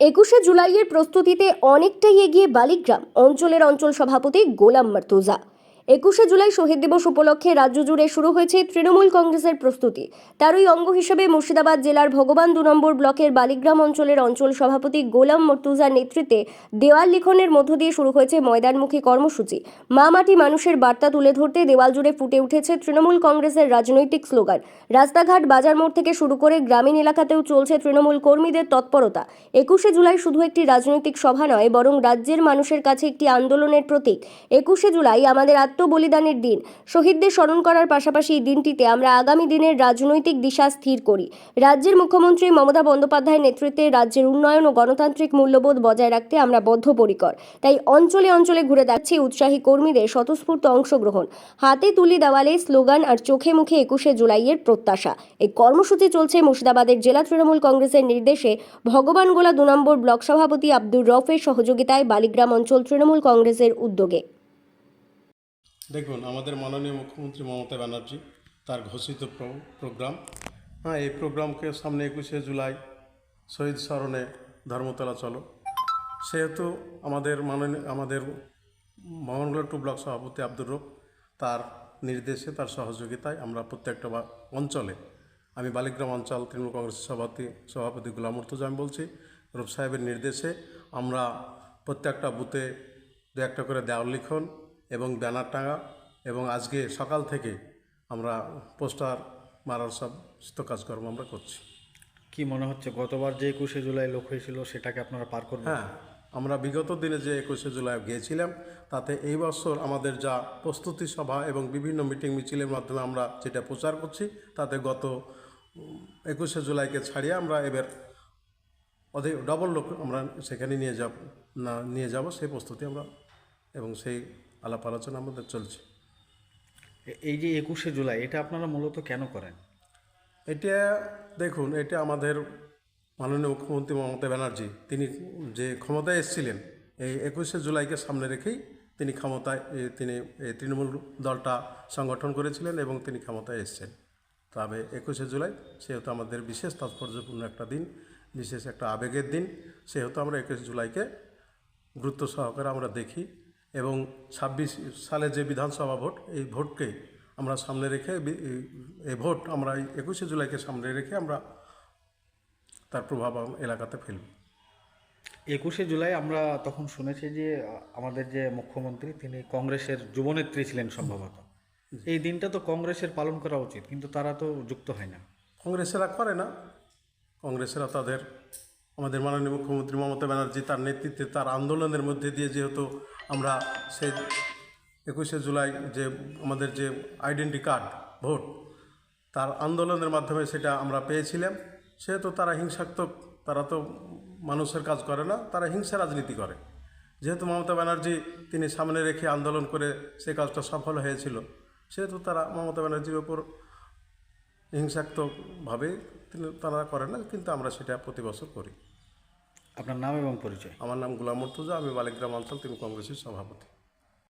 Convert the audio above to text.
একুশে জুলাইয়ের প্রস্তুতিতে অনেকটাই এগিয়ে বালিগ্রাম অঞ্চলের অঞ্চল সভাপতি গোলাম মার্তুজা। একুশে জুলাই শহীদ দিবস উপলক্ষে রাজ্য জুড়ে শুরু হয়েছে তৃণমূল কংগ্রেসের প্রস্তুতি। তারই অঙ্গ হিসেবে মুর্শিদাবাদ জেলার ভগবান দু নম্বর ব্লকের বালিগ্রাম অঞ্চলের অঞ্চল সভাপতি গোলাম মর্তুজার নেতৃত্বে দেওয়াল লিখনের মধ্য দিয়ে শুরু হয়েছে ময়দানমুখী কর্মসূচি। মা মাটি মানুষের বার্তা তুলে ধরতে দেওয়াল জুড়ে ফুটে উঠেছে তৃণমূল কংগ্রেসের রাজনৈতিক স্লোগান। রাস্তাঘাট, বাজার মোড় থেকে শুরু করে গ্রামীণ এলাকাতেও চলছে তৃণমূল কর্মীদের তৎপরতা। একুশে জুলাই শুধু একটি রাজনৈতিক সভা নয়, বরং রাজ্যের মানুষের কাছে একটি আন্দোলনের প্রতীক। একুশে জুলাই আমাদের আত্মবলিদানের দিন। শহীদদের স্মরণ করার পাশাপাশি এই দিনটিতে আমরা আগামী দিনের রাজনৈতিক দিশা স্থির করি। রাজ্যের মুখ্যমন্ত্রী মমতা বন্দ্যোপাধ্যায়ের নেতৃত্বে রাজ্যের উন্নয়ন ও গণতান্ত্রিক মূল্যবোধ বজায় রাখতে আমরা বদ্ধপরিকর। তাই অঞ্চলে অঞ্চলে ঘুরে যাচ্ছে উৎসাহী কর্মীদের স্বতঃস্ফূর্ত অংশগ্রহণ। হাতে তুলি দেওয়ালে স্লোগান, আর চোখে মুখে একুশে জুলাইয়ের প্রত্যাশা এই কর্মসূচি চলছে মুর্শিদাবাদের জেলা তৃণমূল কংগ্রেসের নির্দেশে। ভগবানগোলা দু নম্বর ব্লক সভাপতি আব্দুর রফের সহযোগিতায় বালিগ্রাম অঞ্চল তৃণমূল কংগ্রেসের উদ্যোগে। দেখুন, আমাদের মাননীয় মুখ্যমন্ত্রী মমতা ব্যানার্জি, তার ঘোষিত প্রোগ্রাম হ্যাঁ এই প্রোগ্রামকে সামনে একুশে জুলাই শহীদ স্মরণে ধর্মতলা চলো। সেহেতু আমাদের মাননীয় আমাদের মোহনগোলা টু ব্লক সভাপতি আব্দুর রব, তার নির্দেশে, তার সহযোগিতায় আমরা প্রত্যেকটা অঞ্চলে, আমি বালিগ্রাম অঞ্চল তৃণমূল কংগ্রেসের সভাপতি সভাপতি গুলাম মুর্তুজা আমি বলছি রূপ সাহেবের নির্দেশে আমরা প্রত্যেকটা বুথে দু একটা করে দেওয়াল লিখন এবং ব্যানার টাঙা এবং আজকে সকাল থেকে আমরা পোস্টার মারার সব সমস্ত কাজকর্ম আমরা করছি। কি মনে হচ্ছে গতবার যে একুশে জুলাই লোক হয়েছিল সেটাকে আপনারা পার করবেন? হ্যাঁ আমরা বিগত দিনে যে একুশে জুলাই গিয়েছিলাম তাতে এই বছর আমাদের যা প্রস্তুতি সভা এবং বিভিন্ন মিটিং মিছিলের মাধ্যমে আমরা যেটা প্রচার করছি তাতে গত একুশে জুলাইকে ছাড়িয়ে আমরা এবার অধিক ডবল লোক আমরা সেখানে নিয়ে যাব না নিয়ে যাব সেই প্রস্তুতি আমরা এবং সেই আলাপ আলোচনা আমাদের চলছে। এই যে একুশে জুলাই এটা আপনারা মূলত কেন করেন? এটা দেখুন এটা আমাদের মাননীয় মুখ্যমন্ত্রী মমতা ব্যানার্জি তিনি যে ক্ষমতায় এসেছিলেন এই একুশে জুলাইকে সামনে রেখেই তিনি ক্ষমতায় তিনি এই তৃণমূল দলটা সংগঠন করেছিলেন এবং তিনি ক্ষমতায় এসেছেন। তবে একুশে জুলাই সেহেতু আমাদের বিশেষ তাৎপর্যপূর্ণ একটা দিন বিশেষ একটা আবেগের দিন সেহেতু আমরা একুশে জুলাইকে গুরুত্ব সহকারে আমরা দেখি। এবং ছাব্বিশ সালে যে বিধানসভা ভোট এই ভোটকে আমরা সামনে রেখে এই- ভোট আমরা এই একুশে জুলাইকে সামনে রেখে আমরা তার প্রভাব এলাকাতে ফেলব। একুশে জুলাই আমরা তখন শুনেছি যে আমাদের যে মুখ্যমন্ত্রী তিনি কংগ্রেসের যুবনেত্রী ছিলেন সম্ভবত। এই দিনটা তো কংগ্রেসের পালন করা উচিত কিন্তু তারা তো যুক্ত হয় না। কংগ্রেসেরা করে না। কংগ্রেসেরা তাদের আমাদের মাননীয় মুখ্যমন্ত্রী মমতা ব্যানার্জি তার নেতৃত্বে তার আন্দোলনের মধ্যে দিয়ে যেহেতু আমরা সেই একুশে জুলাই যে আমাদের যে আইডেন্টি কার্ড, ভোট, তার আন্দোলনের মাধ্যমে সেটা আমরা পেয়েছিলাম। সেহেতু তারা হিংসাত্মক, তারা তো মানুষের কাজ করে না, তারা হিংসা রাজনীতি করে। যেহেতু মমতা ব্যানার্জি তিনি সামনে রেখে আন্দোলন করে সে কাজটা সফল হয়েছিল, সেহেতু তারা মমতা ব্যানার্জির ওপর হিংসাত্মকভাবে তিনি তারা করে না কিন্তু আমরা সেটা প্রতি বছর করি। আপনার নাম এবং পরিচয়? আমার নাম গোলাম মর্তুজা আমি বালিগ্রাম অঞ্চল তিনি কংগ্রেসের সভাপতি।